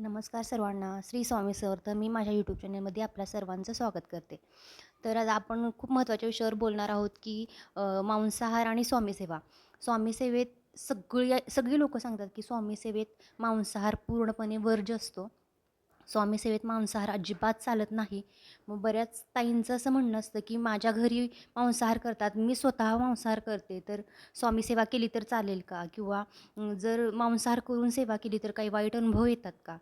नमस्कार सर्वांना. श्री स्वामी समर्थ मी माझ्या यूट्यूब चॅनलमध्ये आपल्या सर्वांचं स्वागत करते. तर आज आपण खूप महत्त्वाच्या विषयावर बोलणार आहोत की मांसाहार आणि स्वामीसेवा स्वामीसेवेत सगळी सगळी लोकं सांगतात की स्वामीसेवेत मांसाहार पूर्णपणे वर्ज्य असतो. स्वामीसेवेत मांसाहार अजिबात चालत नाही. मग बऱ्याच ताईंचं असं म्हणणं असतं की माझ्या घरी मांसाहार करतात मी स्वतः मांसाहार करते. तर स्वामीसेवा केली तर चालेल का? किंवा जर मांसाहार करून सेवा केली तर काही वाईट अनुभव येतात का?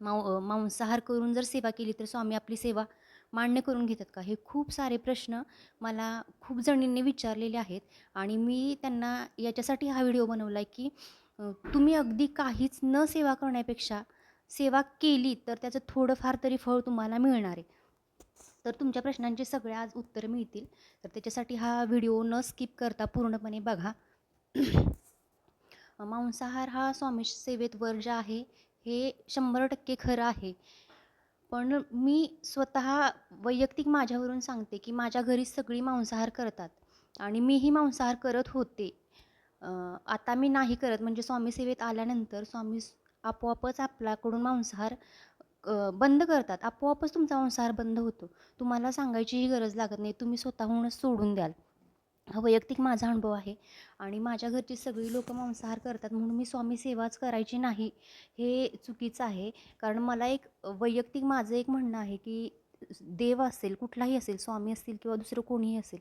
मांस मांसाहार करून जर सेवा केली तर स्वामी आपली सेवा मान्य करून घेतात का? हे खूप सारे प्रश्न मला खूप जणींनी विचारलेले आहेत आणि मी त्यांना याच्यासाठी हा व्हिडिओ बनवला आहे की तुम्ही अगदी काहीच न सेवा करण्यापेक्षा सेवा केली तर त्याचं थोडंफार तरी फळ तुम्हाला मिळणार आहे. तर तुमच्या प्रश्नांची सगळे आज उत्तर मिळतील. तर त्याच्यासाठी हा व्हिडिओ न स्किप करता पूर्णपणे बघा. मांसाहार हा स्वामी सेवेत वर्ज आहे हे शंभर टक्के खरं आहे. पण मी स्वतः वैयक्तिक माझ्यावरून सांगते की माझ्या घरी सगळी मांसाहार करतात आणि मीही मांसाहार करत होते. आता मी नाही करत. म्हणजे स्वामी सेवेत आल्यानंतर स्वामी आपोआपच आपल्याकडून मांसाहार बंद करतात. आपोआपच तुमचा मांसाहार बंद होतो. तुम्हाला सांगायचीही गरज लागत नाही. तुम्ही स्वतःहूनच सोडून द्याल. हा वैयक्तिक माझा अनुभव आहे. आणि माझ्या घरची सगळी लोकं मांसाहार करतात म्हणून मी स्वामी सेवाच करायची नाही हे चुकीचं आहे. कारण मला एक वैयक्तिक माझं एक म्हणणं आहे की देव असेल कुठलाही असेल स्वामी असतील किंवा दुसरं कोणीही असेल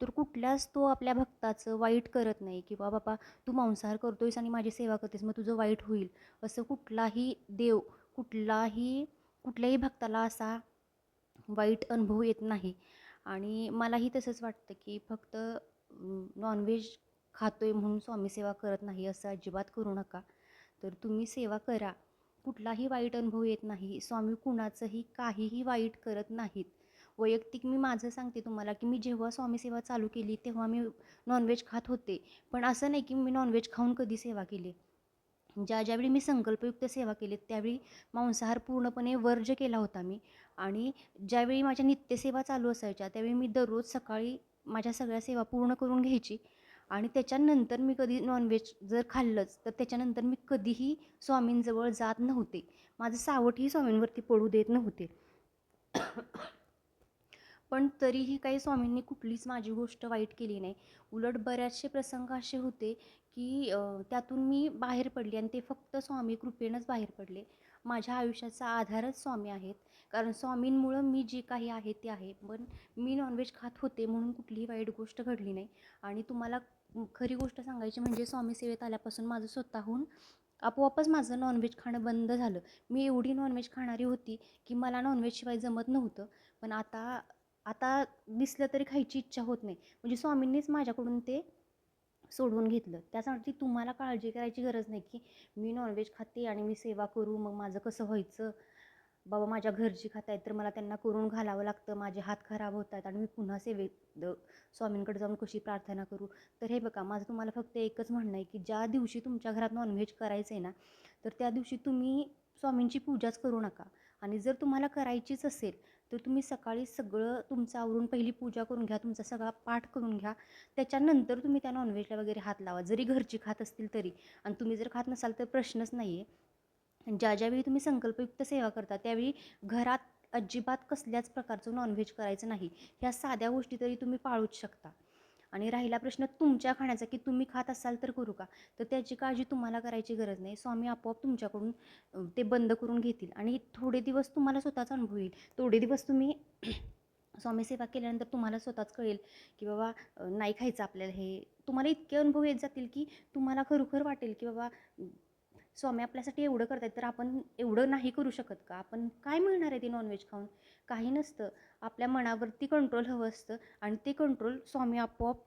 तर कुठल्याच तो आपल्या भक्ताचं वाईट करत नाही किंवा बाबा तू मांसाहार करतोयस आणि माझी सेवा करतेस मग तुझं वाईट होईल. असं कुठलाही देव कुठलाही कुठल्याही भक्ताला असा वाईट अनुभव येत नाही. आणि मलाही तसंच वाटतं की फक्त नॉनव्हेज खातो आहे म्हणून स्वामी सेवा करत नाही असं अजिबात करू नका. तर तुम्ही सेवा करा. कुठलाही वाईट अनुभव येत नाही. स्वामी कुणाचंही काहीही वाईट करत नाहीत. वैयक्तिक मी माझं सांगते तुम्हाला की मी जेव्हा स्वामी सेवा चालू केली तेव्हा मी नॉनव्हेज खात होते. पण असं नाही की मी नॉनव्हेज खाऊन कधी सेवा केली. ज्या ज्यावेळी मी संकल्पयुक्त सेवा केली त्यावेळी मांसाहार पूर्णपणे वर्ज केला होता मी. आणि ज्यावेळी माझ्या नित्यसेवा चालू असायच्या त्यावेळी मी दररोज सकाळी माझ्या सगळ्या सेवा पूर्ण करून घ्यायची. आणि त्याच्यानंतर मी कधी नॉनव्हेज जर खाल्लंच तर त्याच्यानंतर मी कधीही स्वामींजवळ जात नव्हते. माझं सावटही स्वामींवरती पडू देत नव्हते. पण तरीही काही स्वामींनी कुठलीच माझी गोष्ट वाईट केली नाही. उलट बऱ्याचसे प्रसंग असे होते की त्यातून मी बाहेर पडले आणि ते फक्त स्वामी कृपेनंच बाहेर पडले. माझ्या आयुष्याचा आधारच स्वामी आहेत. कारण स्वामींमुळं मी जे काही आहे ते आहे. पण मी नॉनव्हेज खात होते म्हणून कुठलीही वाईट गोष्ट घडली नाही. आणि तुम्हाला खरी गोष्ट सांगायची म्हणजे स्वामी सेवेत आल्यापासून माझं स्वतःहून आपोआपच माझं नॉनव्हेज खाणं बंद झालं. मी एवढी नॉनव्हेज खाणारी होती की मला नॉनव्हेजशिवाय जमत नव्हतं. पण आता आता दिसलं तरी खायची इच्छा होत नाही. म्हणजे स्वामींनीच माझ्याकडून ते सोडवून घेतलं. त्यासाठी तुम्हाला काळजी करायची गरज नाही की मी नॉनव्हेज खाते आणि मी सेवा करू मग माझं कसं व्हायचं? बाबा माझ्या घरची खात आहेत तर मला त्यांना करून घालावं लागतं. माझे हात खराब होत आहेत आणि मी पुन्हा सेवे स्वामींकडे जाऊन कशी प्रार्थना करू? तर हे बघा माझं तुम्हाला फक्त एकच म्हणणं आहे की ज्या दिवशी तुमच्या घरात नॉनव्हेज करायचं आहे ना तर त्या दिवशी तुम्ही स्वामींची पूजाच करू नका. आणि जर तुम्हाला करायचीच असेल तर तुम्ही सकाळी सगळं तुमचं आवरून पहिली पूजा करून घ्या तुमचा सगळा पाठ करून घ्या. त्याच्यानंतर तुम्ही त्या नॉनव्हेजला वगैरे हात लावा. जरी घरची खात असतील तरी. आणि तुम्ही जर खात नसाल तर प्रश्नच नाही आहे ज्या ज्यावेळी तुम्ही संकल्पयुक्त सेवा करता त्यावेळी घरात अजिबात कसल्याच प्रकारचं नॉनव्हेज करायचं नाही. ह्या साध्या गोष्टी तरी तुम्ही पाळूच शकता. आणि राहिला प्रश्न तुमच्या खाण्याचा की तुम्ही खात असाल तर करू का? तर त्याची काळजी तुम्हाला करायची गरज नाही. स्वामी आपोआप तुमच्याकडून ते बंद करून घेतील आणि थोडे दिवस तुम्हाला स्वतःच अनुभव येईल. थोडे दिवस तुम्ही स्वामी सेवा केल्यानंतर तुम्हाला स्वतःच कळेल की बाबा नाही खायचं आपल्याला हे. तुम्हाला इतके अनुभव येत जातील की तुम्हाला खरोखर वाटेल की बाबा स्वामी आपल्यासाठी एवढं करतायत तर आपण एवढं नाही करू शकत का? आपण काय मिळणार आहे ते नॉनव्हेज खाऊन? काही नसतं. आपल्या मनावरती कंट्रोल हवं असतं आणि ते कंट्रोल स्वामी आपोआप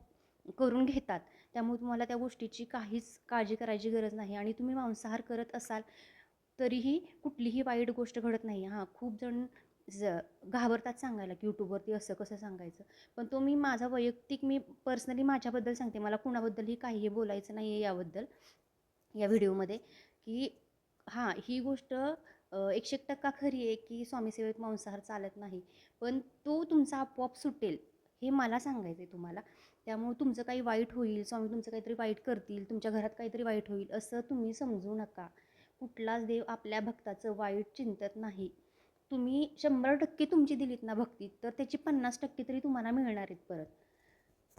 करून घेतात. त्यामुळे तुम्हाला त्या गोष्टीची काहीच काळजी करायची गरज नाही आणि तुम्ही मांसाहार करत असाल तरीही कुठलीही वाईट गोष्ट घडत नाही. हां खूप जण ज घाबरतात सांगायला की यूट्यूबवरती असं कसं सांगायचं. पण तो मी माझा वैयक्तिक मी पर्सनली माझ्याबद्दल सांगते. मला कुणाबद्दलही काहीही बोलायचं नाही आहे याबद्दल या व्हिडिओमध्ये की हां ही गोष्ट एकशे एक टक्का खरी आहे की स्वामीसेवेत मांसाहार चालत नाही. पण तो तुमचा आपोआप सुटेल हे मला सांगायचं आहे तुम्हाला. त्यामुळे तुमचं काही वाईट होईल स्वामी तुमचं काहीतरी वाईट करतील तुमच्या घरात काहीतरी वाईट होईल असं तुम्ही समजू नका. कुठलाच देव आपल्या भक्ताचं वाईट चिंतत नाही. तुम्ही शंभर टक्के तुमची दिलीत ना भक्ती तर त्याची पन्नास टक्के तरी तुम्हाला मिळणार आहेत परत.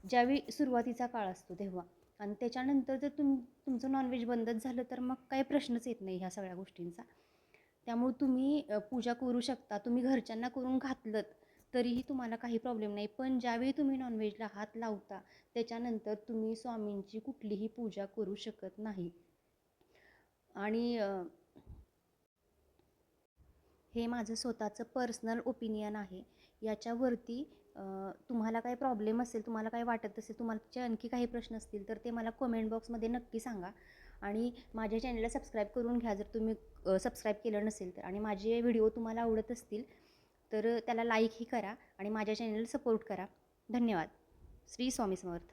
ज्यावेळी सुरुवातीचा काळ असतो तेव्हा. आणि त्याच्यानंतर जर तुम तुमचं नॉनव्हेज बंदच झालं तर मग काही प्रश्नच येत नाही ह्या सगळ्या गोष्टींचा. त्यामुळे तुम्ही पूजा करू शकता. तुम्ही घरच्यांना करून घातलं तरीही तुम्हाला काही प्रॉब्लेम नाही. पण ज्यावेळी तुम्ही नॉनव्हेजला हात लावता त्याच्यानंतर तुम्ही स्वामींची कुठलीही पूजा करू शकत नाही. आणि हे माझं स्वतःचं पर्सनल ओपिनियन आहे. याच्यावरती तुम्हाला काही प्रॉब्लेम असेल तुम्हाला काही वाटत असेल तुम्हाला त्याचे आणखी काही प्रश्न असतील तर ते मला कमेंट बॉक्समध्ये नक्की सांगा. आणि माझ्या चॅनलला सबस्क्राईब करून घ्या जर तुम्ही सबस्क्राईब केलं नसेल तर. आणि माझे व्हिडिओ तुम्हाला आवडत असतील तर त्याला लाईकही करा आणि माझ्या चॅनलला सपोर्ट करा. धन्यवाद. श्री स्वामी समर्थ.